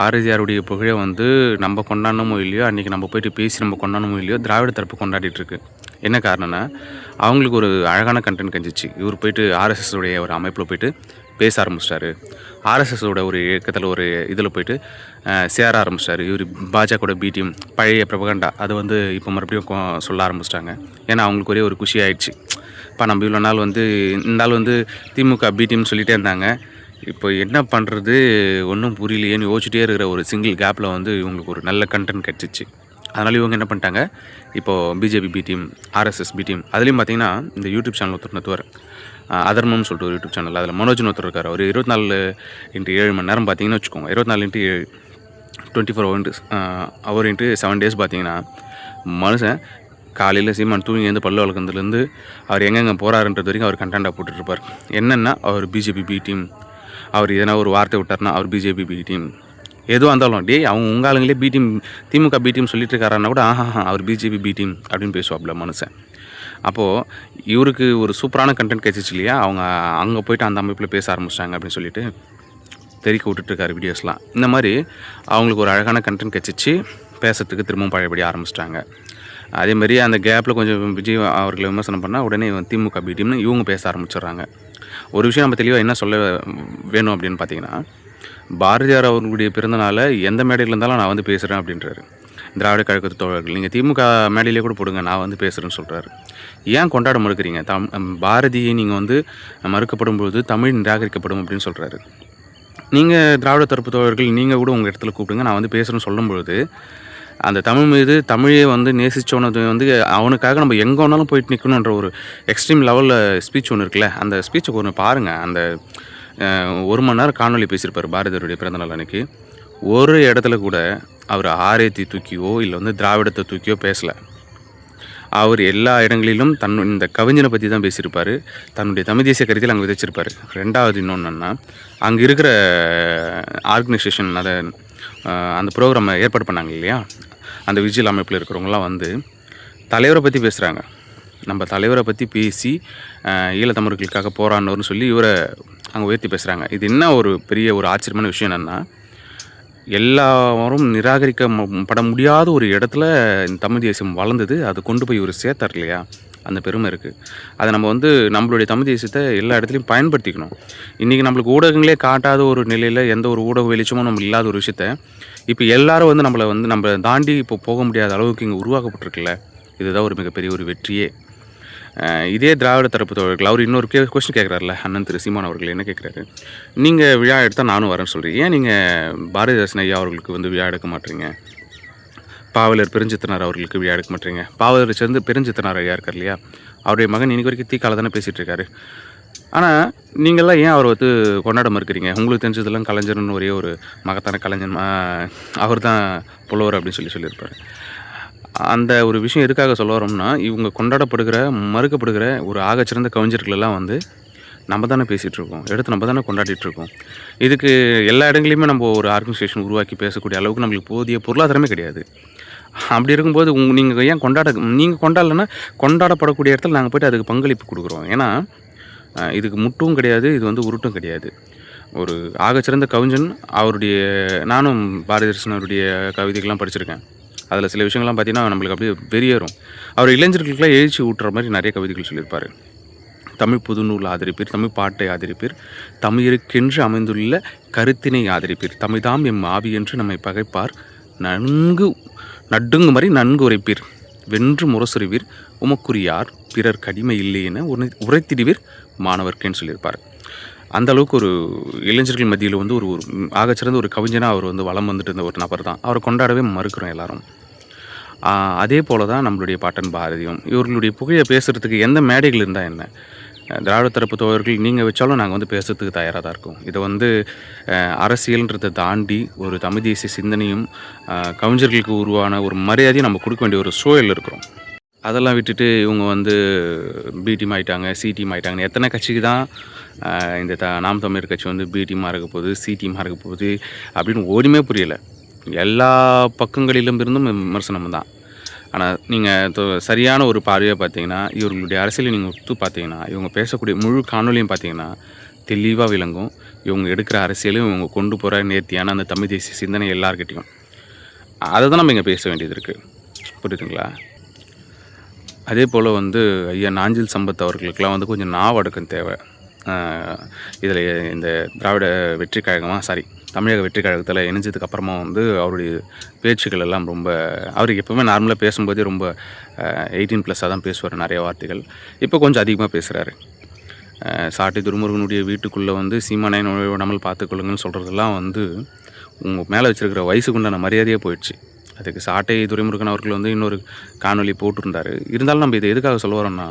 பாரதியாருடைய புகழை வந்து நம்ம கொண்டாடணுமோ இல்லையோ அன்றைக்கி நம்ம போயிட்டு பேசி நம்ம கொண்டாடணுமோ இல்லையோ திராவிட தரப்பு கொண்டாடிட்டு இருக்கு. என்ன காரணம்னா அவங்களுக்கு ஒரு அழகான கண்டென்ட் கஞ்சிச்சு. இவர் போயிட்டு RSS ஒரு அமைப்பில் போயிட்டு பேச ஆரம்பிச்சிட்டாரு. ஆர்எஸ்எஸோட ஒரு இயக்கத்தில் ஒரு இதில் போயிட்டு சேர ஆரம்பிச்சிட்டாரு. இவர் பாஜகவோட பிடிஎம் பழைய பிரபகண்டா அது வந்து இப்போ மறுபடியும் கொ- சொல்ல ஆரம்பிச்சிட்டாங்க. ஏன்னா அவங்களுக்கு ஒரே ஒரு குஷி ஆயிடுச்சு. இப்போ நம்ம இவ்வளோ நாள் வந்து இந்த நாள் வந்து திமுக பிடிஎம்னு சொல்லிகிட்டே இருந்தாங்க. இப்போ என்ன பண்ணுறது ஒன்றும் புரியலையேன்னு யோசிச்சுட்டே இருக்கிற ஒரு சிங்கிள் கேப்பில் வந்து இவங்களுக்கு ஒரு நல்ல கண்டென்ட் கிடச்சிச்சு. அதனால் இவங்க என்ன பண்ணிட்டாங்க? இப்போது BJP B team RSS B team அதுலேயும் பார்த்தீங்கன்னா இந்த யூடியூப் சேனல் ஒருத்தர் நத்துவார். அதர்மம்னு சொல்லிட்டு ஒரு யூடியூப் சேனல் அதில் மனோஜ்னு ஒருத்தர் இருக்கார். ஒரு இருபத்தி நாலு இன்ட்டு ஏழு மணி நேரம் பார்த்தீங்கன்னு வச்சுக்கோங்க. இருபத்தி நாலு இன்ட்டு ஏழு twenty four into hour into seven days பார்த்தீங்கன்னா மனுஷன் காலையில் சீமான் தூங்கி எழுந்து பல்லு வளர்க்குறதுலேருந்து அவர் எங்கெங்கே போகிறாருன்றது வரைக்கும் அவர் கண்டாண்டாக போட்டுட்ருப்பார் என்னென்னா அவர் பிஜேபி பி டீம் அவர் எதனா ஒரு வார்த்தை விட்டார்னா அவர் பிஜேபி பி டீம் எதுவாக இருந்தாலும் டே அவங்க உங்கள் ஆளுங்களே பி டீம் திமுக பி டீம் சொல்லிட்டு இருக்காருன்னா கூட ஆஹா அவர் பிஜேபி பி டீம் அப்படின்னு பேசுவாப்புல மனுஷன். அப்போது இவருக்கு ஒரு சூப்பரான கண்டென்ட் கிடைச்சிச்சு இல்லையா? அவங்க அங்கே போயிட்டு அந்த அமைப்பில் பேச ஆரம்பிச்சிட்டாங்க அப்படின்னு சொல்லிட்டு தெறிக்க விட்டுட்ருக்காரு வீடியோஸ்லாம் இந்த மாதிரி அவங்களுக்கு ஒரு அழகான கண்டென்ட் கிடச்சிச்சு. பேசுறதுக்கு திரும்பவும் பழையபடி ஆரம்பிச்சிட்டாங்க. அதே மாதிரி அந்த கேப்பில் கொஞ்சம் விஜய் அவர்களை விமர்சனம் பண்ணால் உடனே இவன் திமுக பிடிஎம்னு இவங்க பேச ஆரம்பிச்சிடுறாங்க. ஒரு விஷயம் நம்ம தெளிவாக என்ன சொல்ல வேணும் அப்படின்னு பார்த்தீங்கன்னா பாரதியார் அவர்களுடைய பிறந்தநாளை எந்த மேடையில் இருந்தாலும் நான் வந்து பேசுகிறேன் அப்படின்றாரு. திராவிட கழகத்து தோழர்கள் நீங்கள் திமுக மேடையிலே கூட போடுங்க நான் வந்து பேசுகிறேன்னு சொல்கிறாரு ஏன் கொண்டாட மறுக்கிறீங்க தம் பாரதியை நீங்கள் வந்து மறுக்கப்படும் பொழுது தமிழ் நிராகரிக்கப்படும் அப்படின்னு சொல்கிறாரு நீங்கள் திராவிட தரப்பு தோழர்கள் நீங்கள் கூட உங்கள் இடத்துல கூப்பிடுங்க நான் வந்து பேசுகிறேன்னு சொல்லும்பொழுது அந்த தமிழ் மீது தமிழே வந்து நேசித்தவனது வந்து அவனுக்காக நம்ம எங்கே வேணாலும் போயிட்டு நிற்கணுன்ற ஒரு எக்ஸ்ட்ரீம் லெவலில் ஸ்பீச் ஒன்று இருக்குல்ல அந்த ஸ்பீச்சுக்கு ஒன்று பாருங்கள் அந்த ஒரு மணி நேரம் காணொலி பேசியிருப்பார் பாரதியருடைய பிறந்தநாள் அன்னைக்கு. ஒரு இடத்துல கூட அவர் ஆரேத்தி தூக்கியோ இல்லை வந்து திராவிடத்தை தூக்கியோ பேசலை. அவர் எல்லா இடங்களிலும் தன் இந்த கவிஞனை பற்றி தான் பேசியிருப்பார். தன்னுடைய தமிழ் தேசிய கருத்தில் அங்கே விதைச்சிருப்பார். ரெண்டாவது இன்னொன்றுன்னா அங்கே இருக்கிற ஆர்கனைசேஷன் அதை அந்த ப்ரோக்ராமை ஏற்பாடு பண்ணாங்க இல்லையா? அந்த விஜில் அமைப்பில் இருக்கிறவங்களாம் வந்து தலைவரை பற்றி பேசுகிறாங்க நம்ம தலைவரை பற்றி பேசி ஈழத்தமிழர்களுக்காக போராடினோர்னு சொல்லி இவரை அங்கே உயர்த்தி பேசுகிறாங்க இது என்ன ஒரு பெரிய ஒரு ஆச்சரியமான விஷயம் என்னென்னா எல்லாரும் நிராகரிக்க பட முடியாத ஒரு இடத்துல இந்த தமிழ் தேசியம் வளர்ந்தது. அது கொண்டு போய் ஒரு சேர்த்தார் இல்லையா? அந்த பெருமை இருக்குது அதை நம்ம வந்து நம்மளுடைய தமிழ் தேசியத்தை எல்லா இடத்துலையும் பயன்படுத்திக்கணும். இன்றைக்கி நம்மளுக்கு ஊடகங்களே காட்டாத ஒரு நிலையில் எந்த ஒரு ஊடக வெளிச்சமும் நம்ம இல்லாத ஒரு விஷயத்த இப்போ எல்லாரும் வந்து நம்மளை வந்து நம்ம தாண்டி இப்போ போக முடியாத அளவுக்கு இங்கே உருவாக்கப்பட்டிருக்குல்ல. இதுதான் ஒரு மிகப்பெரிய ஒரு வெற்றியே. இதே திராவிட தரப்பு தோழர்கள் அவர் இன்னொரு கே கொஸ்டின் கேட்குறாருல அண்ணன் திரு சீமான் அவர்கள் என்ன கேட்குறாரு நீங்கள் விழா எடுத்தால் நானும் வரேன்னு சொல்கிறீங்க ஏன் நீங்கள் பாரதிதாசன் ஐயா அவர்களுக்கு வந்து விழா எடுக்க மாட்டீங்க? பாவலர் பெருஞ்சித்தனார் அவர்களுக்கு விழா எடுக்க மாட்டேங்க பாவலரை சேர்ந்து பெருஞ்சித்தனார் ஐயா இருக்கார் இல்லையா? அவருடைய மகன் இன்னைக்கு வரைக்கும் தீக்கால தானே பேசிகிட்டு இருக்காரு. ஆனால் நீங்கள்லாம் ஏன் அவரை வந்து கொண்டாட மறுக்கிறீங்க உங்களுக்கு தெரிஞ்சதெல்லாம் கலைஞர்னு ஒரே ஒரு மகத்தான கலைஞர் அவர் தான் புலவர் அப்படின்னு சொல்லி சொல்லியிருப்பார். அந்த ஒரு விஷயம் எதுக்காக சொல்ல வரோம்னா இவங்க கொண்டாடப்படுகிற மறுக்கப்படுகிற ஒரு ஆகச்சிறந்த கவிஞர்கள் எல்லாம் வந்து நம்ம தானே பேசிகிட்டு இருக்கோம். எடுத்து நம்ம தானே கொண்டாடிட்டுருக்கோம் இதுக்கு எல்லா இடங்களையுமே நம்ம ஒரு ஆர்கனைசேஷன் உருவாக்கி பேசக்கூடிய அளவுக்கு நம்மளுக்கு போதிய பொருளாதாரமே கிடையாது. அப்படி இருக்கும்போது உங்க நீங்கள் ஏன் கொண்டாட நீங்கள் கொண்டாடலைன்னா கொண்டாடப்படக்கூடிய இடத்துல நாங்கள் போயிட்டு அதுக்கு பங்களிப்பு கொடுக்குறோம். ஏன்னா இதுக்கு முட்டும் கிடையாது இது வந்து உருட்டும் கிடையாது. ஒரு ஆகச்சிறந்த கவிஞன் அவருடைய நானும் பாரதிதாசன் அவருடைய கவிதைகள்லாம் படிச்சிருக்கேன். அதில் சில விஷயங்கள்லாம் பார்த்தீங்கன்னா நம்மளுக்கு அப்படியே வெறியேறும். அவர் இளைஞர்களுக்கெல்லாம் எழுச்சி ஊட்டுற மாதிரி நிறைய கவிதைகள் சொல்லியிருப்பார். தமிழ் புதுநூல் ஆதரிப்பீர் தமிழ் பாட்டை ஆதரிப்பீர் தமிழுக்கென்று அமைந்துள்ள கருத்தினை ஆதரிப்பீர் தமிழ்தாம் எம் ஆவி என்று நம்மை பகைப்பார் நன்கு நடுங்கு மாதிரி நன்கு உரைப்பீர். வென்று முரசுரிவீர். உமக்குரியார் பிறர் கடிமை இல்லை என உரை- உரைத்திடுவீர் மாணவர்க்கேன்னு சொல்லியிருப்பார். அந்த அளவுக்கு ஒரு இளைஞர்கள் மத்தியில் வந்து ஒரு ஒரு ஆகச்சிறந்த ஒரு கவிஞனாக அவர் வந்து வளம் வந்துட்டு இருந்த ஒரு நபர் தான். அவரை கொண்டாடவே மறுக்கிறோம் எல்லாரும். அதே போல தான் நம்மளுடைய பாட்டன் பாரதியும் இவர்களுடைய புகையை பேசுகிறதுக்கு எந்த மேடைகள் இருந்தால் என்ன? திராவிட தரப்பு தோழர்கள் நீங்கள் வச்சாலும் நாங்கள் வந்து பேசுறதுக்கு தயாராக தான் இருக்கோம். இதை வந்து அரசியல்ன்றதை தாண்டி ஒரு தமிழ் தேசிய சிந்தனையும் கவிஞர்களுக்கு உருவான ஒரு மரியாதையும் நம்ம கொடுக்க வேண்டிய ஒரு சூழல் இருக்கிறோம். அதெல்லாம் விட்டுட்டு இவங்க வந்து பி ஆகிட்டாங்க ஆயிட்டாங்க ஆகிட்டாங்க எத்தனை கட்சிக்கு தான் இந்த த நாம் தமிழர் கட்சி வந்து பி இருக்க போகுது சி இருக்க போகுது அப்படின்னு ஓடியுமே புரியலை. எல்லா பக்கங்களிலும் இருந்தும் விமர்சனம் தான். ஆனால் நீங்கள் சரியான ஒரு பார்வையை பார்த்தீங்கன்னா இவர்களுடைய அரசியலை நீங்கள் ஒத்து பார்த்தீங்கன்னா இவங்க பேசக்கூடிய முழு காணொலியும் பார்த்தீங்கன்னா தெளிவாக விளங்கும். இவங்க எடுக்கிற அரசியலும் இவங்க கொண்டு போகிற நேர்த்தியான அந்த தமிழ் தேசிய சிந்தனை எல்லார்கிட்டையும். அதை தான் நம்ம இங்கே பேச வேண்டியது இருக்குது புரியுதுங்களா? அதே போல் வந்து ஐயா நாஞ்சில் சம்பத் அவர்களுக்கெல்லாம் வந்து கொஞ்சம் நாவடக்கம் தேவை. இதில் இந்த திராவிட வெற்றி கழகமாக சாரி தமிழக வெற்றி கழகத்தில் இணைஞ்சதுக்கு அப்புறமா வந்து அவருடைய பேச்சுக்கள் எல்லாம் ரொம்ப அவருக்கு எப்பவுமே நார்மலாக பேசும்போதே ரொம்ப எயிட்டீன் ப்ளஸ்ஸாக தான் பேசுவார் நிறைய வார்த்தைகள். இப்போ கொஞ்சம் அதிகமாக பேசுகிறாரு சாட்டை துருமுருகனுடைய வீட்டுக்குள்ளே வந்து சீமானை நுழைவிடாமல் பார்த்துக்கொள்ளுங்கன்னு சொல்கிறதெல்லாம் வந்து உங்கள் மேலே வச்சிருக்கிற வயசுக்குண்டான மரியாதையே போயிடுச்சு. அதுக்கு சாட்டை துரைமுருகன் அவர்கள் வந்து இன்னொரு காணொலி போட்டிருந்தார். இருந்தாலும் நம்ம இதை எதுக்காக சொல்ல வரோம்னா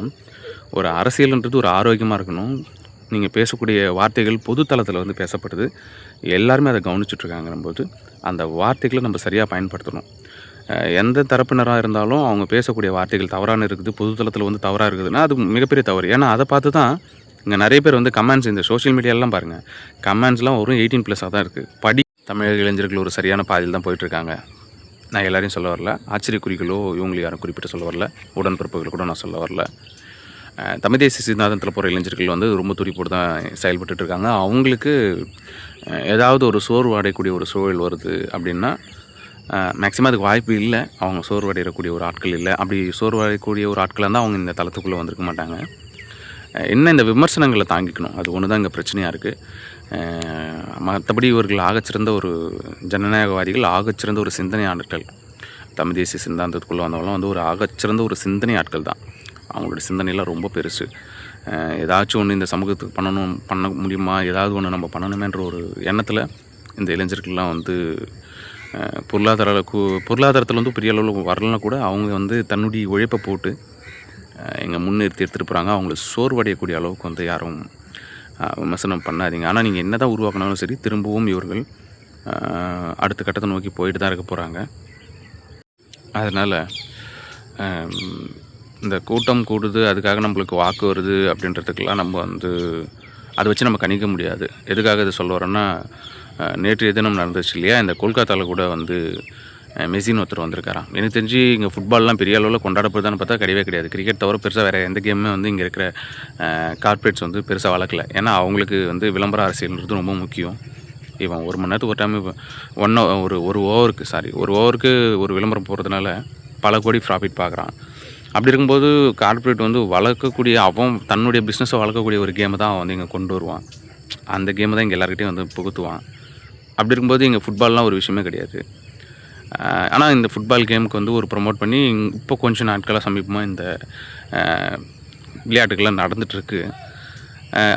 ஒரு அரசியல்ன்றது ஒரு ஆரோக்கியமாக இருக்கணும். நீங்கள் பேசக்கூடிய வார்த்தைகள் பொது தளத்தில் வந்து பேசப்படுது. எல்லாருமே அதை கவனிச்சுட்ருக்காங்கன்னும் போது அந்த வார்த்தைகளை நம்ம சரியாக பயன்படுத்தணும். எந்த தரப்பினராக இருந்தாலும் அவங்க பேசக்கூடிய வார்த்தைகள் தவறான இருக்குது பொது தளத்தில் வந்து தவறாக இருக்குதுன்னா அது மிகப்பெரிய தவறு. ஏன்னா அதை பார்த்து தான் இங்கே நிறைய பேர் வந்து கமெண்ட்ஸ் இந்த சோஷியல் மீடியாலாம் பாருங்கள் கமெண்ட்ஸ்லாம் வரும் எயிட்டீன் ப்ளஸ்ஸாக தான் இருக்குது படி தமிழக இளைஞர்கள் ஒரு சரியான பாதையில் தான் போயிட்டுருக்காங்க நான் எல்லாரையும் சொல்ல வரல. ஆச்சரியக்குறிகளோ இவங்களையும் யாரும் குறிப்பிட்டு சொல்ல வரல. உடன்பிறப்புகள் கூட நான் சொல்ல வரல. தமிழ் தேசிய சித்தாந்தத்தில் போகிற இளைஞர்கள் வந்து ரொம்ப துடிப்போடு தான் செயல்பட்டுட்டு இருக்காங்க. அவங்களுக்கு ஏதாவது ஒரு சோர்வு அடையக்கூடிய ஒரு சூழல் வருது அப்படின்னா மேக்ஸிமம் அதுக்கு வாய்ப்பு இல்லை. அவங்க சோர்வு அடையக்கூடிய ஒரு ஆட்கள் இல்லை. அப்படி சோர்வு அடையக்கூடிய ஒரு ஆட்களாக இருந்தால் அவங்க இந்த தளத்துக்குள்ளே வந்திருக்க மாட்டாங்க. என்ன இந்த விமர்சனங்களை தாங்கிக்கணும்? அது ஒன்று தான் இங்கே பிரச்சனையாக இருக்குது மற்றபடி இவர்கள் ஆகச்சிறந்த ஒரு ஜனநாயகவாதிகள் ஆகச்சிறந்த ஒரு சிந்தனை ஆட்கள் தமிழ் தேசிய சிந்தாந்தத்துக்குள்ளே வந்தவங்களும் வந்து ஒரு ஆகச்சிறந்த ஒரு சிந்தனை ஆட்கள் தான். அவங்களோட சிந்தனையெல்லாம் ரொம்ப பெருசு. ஏதாச்சும் ஒன்று இந்த சமூகத்துக்கு பண்ணணும் பண்ண முடியுமா? ஏதாவது ஒன்று நம்ம பண்ணணுமேன்ற ஒரு எண்ணத்தில் இந்த இளைஞர்கள்லாம் வந்து பொருளாதார பொருளாதாரத்தில் வந்து பெரிய அளவில் வரலன்னா கூட அவங்க வந்து தன்னுடைய உழைப்பை போட்டு எங்கள் முன்னிறுத்தி எடுத்துகிட்டு போகிறாங்க அவங்கள சோர்வடையக்கூடிய அளவுக்கு வந்து யாரும் விமர்சனம் பண்ணாதீங்க. ஆனால் நீங்கள் என்ன தான் உருவாக்கினாலும் சரி திரும்பவும் இவர்கள் அடுத்த கட்டத்தை நோக்கி போயிட்டு தான் இருக்க போகிறாங்க அதனால் இந்த கூட்டம் கூடுது அதுக்காக நம்மளுக்கு வாக்கு வருது அப்படின்றதுக்கெல்லாம் நம்ம வந்து அதை வச்சு நம்ம கணிக்க முடியாது. எதுக்காக இது சொல்ல வரோன்னா அஹ், நேற்றைய தினம் நடந்துச்சு இல்லையா? இந்த கொல்கத்தாவில் கூட வந்து அஹ், மெஸ்ஸின்னு ஒருத்தர் வந்திருக்காராம். எனக்கு தெரிஞ்சு இங்கே ஃபுட்பால்லாம் பெரிய அளவில் கொண்டாடப்படுதான்னு பார்த்தா கிடையவே கிடையாது. கிரிக்கெட் தவிர பெருசாக வேறு எந்த கேமுமே வந்து இங்கே இருக்கிற கார்ப்பரேட்ஸ் வந்து பெருசாக வளர்க்கல. ஏன்னா அவங்களுக்கு வந்து விளம்பர அரசியல்ன்றது ரொம்ப முக்கியம். இவன் ஒரு மணி நேரத்துக்கு ஒரு டைம் ஒன் ஒரு ஒரு ஓவருக்கு சாரி ஒரு ஓவருக்கு ஒரு விளம்பரம் போகிறதுனால பல கோடி ப்ராஃபிட் பார்க்குறான் அப்படி இருக்கும்போது கார்ப்பரேட் வந்து வளர்க்கக்கூடிய அவன் தன்னுடைய பிஸ்னஸை வளர்க்கக்கூடிய ஒரு கேமை தான் அவன் வந்து இங்கே கொண்டு வருவான். அந்த கேமை தான் இங்கே எல்லாருக்கிட்டையும் வந்து புகுத்துவான். அப்படி இருக்கும்போது இங்கே ஃபுட்பால்லாம் ஒரு விஷயமே கிடையாது. ஆனால் இந்த ஃபுட்பால் கேமுக்கு வந்து ஒரு ப்ரொமோட் பண்ணி இப்போ கொஞ்சம் நாட்களாக சமீபமாக இந்த அஹ், விளையாட்டுகள்லாம் நடந்துகிட்ருக்கு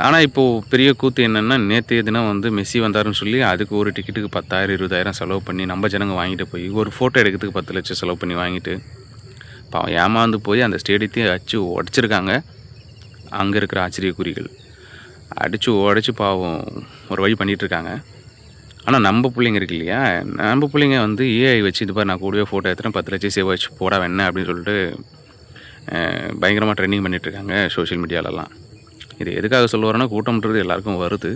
ஆனால் இப்போது பெரிய கூத்து என்னென்னா நேற்றைய தினம் வந்து மெஸ்ஸி வந்தாருன்னு சொல்லி அதுக்கு ஒரு டிக்கெட்டுக்கு பத்தாயிரம் இருபதாயிரம் செலவு பண்ணி நம்ம ஜனங்க வாங்கிட்டு போய் ஒரு ஃபோட்டோ எடுக்கிறதுக்கு பத்து லட்சம் செலவு பண்ணி வாங்கிட்டு பாவம் ஏமாந்து போய் அந்த ஸ்டேடியத்தையும் அடிச்சு உடச்சிருக்காங்க. அங்கே இருக்கிற ஆச்சரியக்குறிகள். அடித்து உடச்சி பாவம் ஒரு வழி பண்ணிகிட்டு இருக்காங்க ஆனால் நம்ம பிள்ளைங்க இருக்கு இல்லையா? நம்ம பிள்ளைங்க வந்து ஏஐ வச்சு இது பாரு நான் கூடவே ஃபோட்டோ எடுத்துகிறேன் பத்து லட்சம் சேவ் வச்சு போட வேணேன் அப்படின்னு சொல்லிட்டு பயங்கரமாக ட்ரெண்டிங் பண்ணிகிட்ருக்காங்க சோஷியல் மீடியாலலாம் இது எதுக்காக சொல்ல வரேன்னா கூட்டம்ன்றது எல்லாருக்கும் வருது.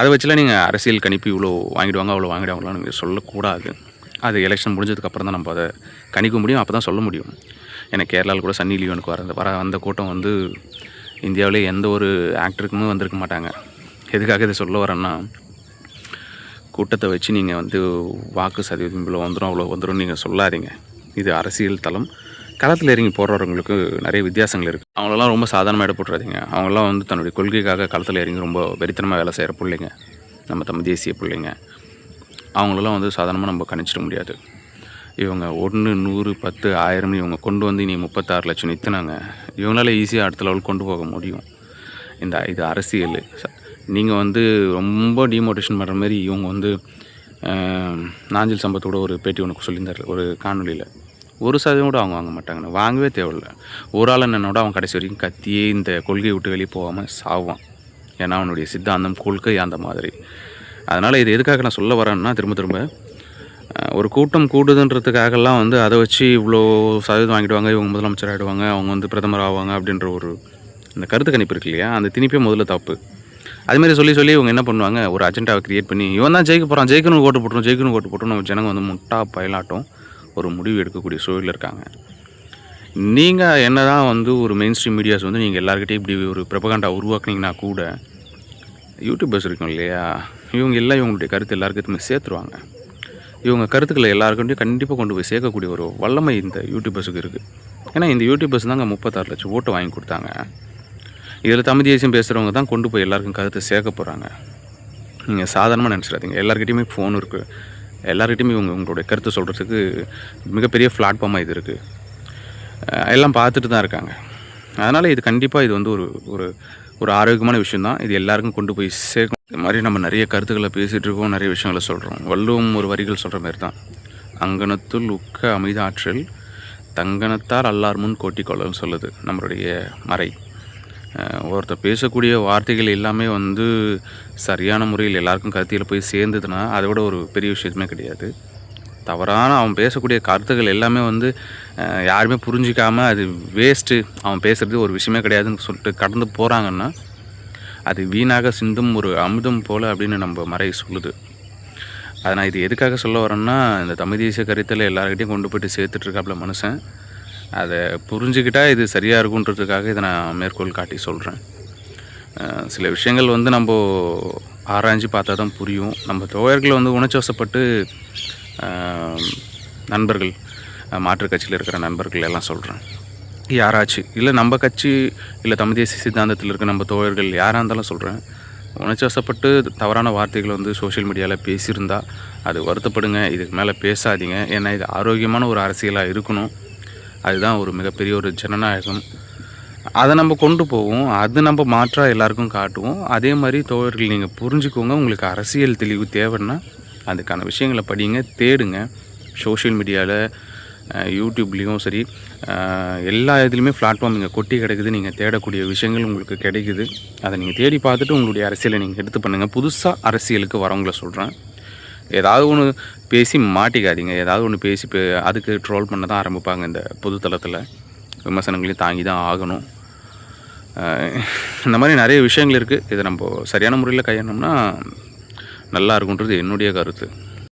அதை வச்சுலாம் நீங்கள் அரசியல் கணிப்பு இவ்வளோ வாங்கிடுவாங்க அவ்வளோ வாங்கிடுவாங்களான்னு நீங்கள் சொல்லக்கூடாது அது எலெக்ஷன் முடிஞ்சதுக்கப்புறம் தான் நம்ம அதை கணிக்க முடியும் அப்போ தான் சொல்ல முடியும். ஏன்னா கேரளாவில் கூட சன்னி லியோனுக்கு வர வர அந்த கூட்டம் வந்து இந்தியாவிலே எந்த ஒரு ஆக்டருக்குமே வந்திருக்க மாட்டாங்க. எதுக்காக இதை சொல்ல வரேன்னா கூட்டத்தை வச்சு நீங்கள் வந்து வாக்கு சதவீதம் இவ்வளோ வந்துடும் அவ்வளோ வந்துடும் நீங்கள் சொல்லாதீங்க. இது அரசியல் தளம். களத்தில் இறங்கி போடுறவங்களுக்கு நிறைய வித்தியாசங்கள் இருக்குது அவங்களெல்லாம் ரொம்ப சாதாரணமாக இட போட்டுறாதீங்க. அவங்களாம் வந்து தன்னுடைய கொள்கைக்காக களத்தில் இறங்கி ரொம்ப வெறித்தனமாக வேலை செய்கிற பிள்ளைங்க. நம்ம தமிழ் தேசிய பிள்ளைங்க. அவங்களெல்லாம் வந்து சாதாரணமாக நம்ம கணிச்சிட முடியாது. இவங்க ஒன்று நூறு பத்து ஆயிரம்னு இவங்க கொண்டு வந்து நீ முப்பத்தாறு லட்சம் நிறுத்தினாங்க இவங்களால ஈஸியாக அடுத்த லெவல் கொண்டு போக முடியும். இந்த இது அரசியல். நீங்கள் வந்து ரொம்ப டிமோட்டிவேஷன் பண்ணுற மாதிரி இவங்க வந்து நாஞ்சில் சம்பத்தோட ஒரு பேட்டி உனக்கு சொல்லியிருந்தார் ஒரு காணொலியில் ஒரு சதவீதம் கூட அவங்க வாங்க மாட்டாங்கன்னு வாங்கவே தேவையில்ல. ஒரு ஆள் என்னோட அவன் கடைசி வரைக்கும் கத்தியே இந்த கொள்கையை விட்டு வெளியே போகாமல் சாவான். ஏன்னா அவனுடைய சித்தாந்தம் கொள்கை அந்த மாதிரி. அதனால் இது எதுக்காக நான் சொல்ல வரேன்னா திரும்ப திரும்ப ஒரு கூட்டம் கூடுதுன்றதுக்காகலாம் வந்து அதை வச்சு இவ்வளோ சதவீதம் வாங்கிடுவாங்க இவங்க முதலமைச்சர் ஆகிடுவாங்க அவங்க வந்து பிரதமர் ஆவாங்க அப்படின்ற ஒரு இந்த கருத்து கணிப்பு இருக்கு இல்லையா? அந்த திணிப்பே முதல்ல தப்பு. அதுமாரி சொல்லி சொல்லி இவங்க என்ன பண்ணுவாங்க? ஒரு அஜெண்டாவை கிரியேட் பண்ணி இவன் தான் ஜெயிக்க போகிறான் ஜெயிக்கணும் ஓட்டு போட்டுரும் ஜெயிக்கணும் ஓட்டு போட்டுரும் நம்ம ஜனங்க வந்து முட்டா பயலாட்டம் ஒரு முடிவு எடுக்கக்கூடிய சூழலில் இருக்காங்க. நீங்கள் என்ன தான் வந்து ஒரு மெயின் ஸ்ட்ரீம் மீடியாஸ் வந்து நீங்கள் எல்லாருக்கிட்டையும் இப்படி ஒரு பிரபகாண்டா உருவாக்குனீங்கன்னா கூட யூடியூபர்ஸ் இருக்கும் இல்லையா? இவங்க எல்லாம் இவங்களுடைய கருத்து எல்லாருக்கிட்டையுமே சேர்த்துருவாங்க. இவங்க கருத்துக்களை எல்லாருக்கிட்டையும் கண்டிப்பாக கொண்டு போய் சேர்க்கக்கூடிய ஒரு வல்லமை இந்த யூடியூபர்ஸுக்கு இருக்குது ஏன்னா இந்த யூடியூபர்ஸ் தாங்க முப்பத்தாறு லட்சம் ஓட்டு வாங்கி கொடுத்தாங்க. இதில் தமிழ் தேசியம் பேசுகிறவங்க தான் கொண்டு போய் எல்லாருக்கும் கருத்து சேர்க்க போகிறாங்க நீங்கள் சாதாரணமாக நினச்சிடாதீங்க. எல்லாருக்கிட்டையுமே ஃபோன் இருக்குது எல்லாருக்கிட்டையுமே இவங்க உங்களுடைய கருத்தை சொல்கிறதுக்கு மிகப்பெரிய பிளாட்ஃபார்மாக இது இருக்குது எல்லாம் பார்த்துட்டு தான் இருக்காங்க. அதனால் இது கண்டிப்பாக இது வந்து ஒரு ஒரு ஒரு ஆரோக்கியமான விஷயந்தான் இது எல்லாருக்கும் கொண்டு போய் சேர்க்கும் இது மாதிரி நம்ம நிறைய கருத்துக்களை பேசிகிட்டு இருக்கோம் நிறைய விஷயங்களை சொல்கிறோம் வள்ளுவம் ஒரு வரிகள் சொல்கிற மாதிரி தான். அங்கனத்துள் உக்க அமைத ஆற்றல் தங்கனத்தார் அல்லார் முன் கோட்டி சொல்லுது நம்மளுடைய மறை. ஒருத்தர் பேசக்கூடிய வார்த்தைகள் எல்லாமே வந்து சரியான முறையில் எல்லாருக்கும் கருத்தியில் போய் சேர்ந்ததுன்னா அதை விட ஒரு பெரிய விஷயத்துமே கிடையாது. தவறான அவன் பேசக்கூடிய கருத்துக்கள் எல்லாமே வந்து யாருமே புரிஞ்சிக்காமல் அது வேஸ்ட்டு அவன் பேசுகிறது ஒரு விஷயமே கிடையாதுன்னு சொல்லிட்டு கடந்து போகிறாங்கன்னா அது வீணாக சிந்தும் ஒரு அமுதம் போல் அப்படின்னு நம்ம மறை சொல்லுது. அதை நான் இது எதுக்காக சொல்ல வரேன்னா இந்த தமிழ் தேசிய கருத்தில் எல்லாருக்கிட்டையும் கொண்டு போயிட்டு சேர்த்துட்ருக்காப்புல மனுஷன். அதை புரிஞ்சுக்கிட்டால் இது சரியாக இருக்குன்றதுக்காக இதை நான் மேற்கோள் காட்டி சொல்கிறேன் சில விஷயங்கள் வந்து நம்ம ஆராய்ஞ்சு பார்த்தா தான் புரியும். நம்ம தோழர்களை வந்து உணர்ச்சிவசப்பட்டு நண்பர்கள் மாற்றுக்கட்சியில் இருக்கிற நண்பர்கள் எல்லாம் சொல்கிறேன் யாராச்சும் இல்லை நம்ம கட்சி இல்லை தமிழ் தேசிய சித்தாந்தத்தில் இருக்க நம்ம தோழர்கள் யாராக இருந்தாலும் சொல்கிறேன் உணர்ச்சிவசப்பட்டு தவறான வார்த்தைகள் வந்து சோஷியல் மீடியாவில் பேசியிருந்தா அது வருத்தப்படுங்க இதுக்கு மேலே பேசாதீங்க. ஏன்னா இது ஆரோக்கியமான ஒரு அரசியலாக இருக்கணும். அதுதான் ஒரு மிகப்பெரிய ஒரு ஜனநாயகம். அதை நம்ம கொண்டு போவோம். அது நம்ம மாற்றாக எல்லாருக்கும் காட்டுவோம். அதே மாதிரி தோழர்கள் நீங்கள் புரிஞ்சுக்கோங்க. உங்களுக்கு அரசியல் தெளிவு தேவைன்னா அதுக்கான விஷயங்களை படிங்க தேடுங்க. சோஷியல் மீடியாவில் யூடியூப்லேயும் சரி எல்லா இதுலேயுமே பிளாட்ஃபார்ம் இங்கே கொட்டி கிடக்குது. நீங்கள் தேடக்கூடிய விஷயங்கள் உங்களுக்கு கிடைக்குது. அதை நீங்கள் தேடி பார்த்துட்டு உங்களுடைய அரசியலை நீங்கள் எடுத்து பண்ணுங்கள் புதுசாக அரசியலுக்கு வரவங்கள சொல்கிறேன் ஏதாவது ஒன்று பேசி மாட்டிக்காதீங்க. ஏதாவது ஒன்று பேசி பே- அதுக்கு ட்ரோல் பண்ண தான் ஆரம்பிப்பாங்க இந்த பொதுத்தளத்தில். விமர்சனங்களையும் தாங்கி தான் ஆகணும். இந்த மாதிரி நிறைய விஷயங்கள் இருக்குது இதை நம்ம சரியான முறையில் கையாண்டோம்னா நல்லா இருக்குன்றது என்னுடைய கருத்து.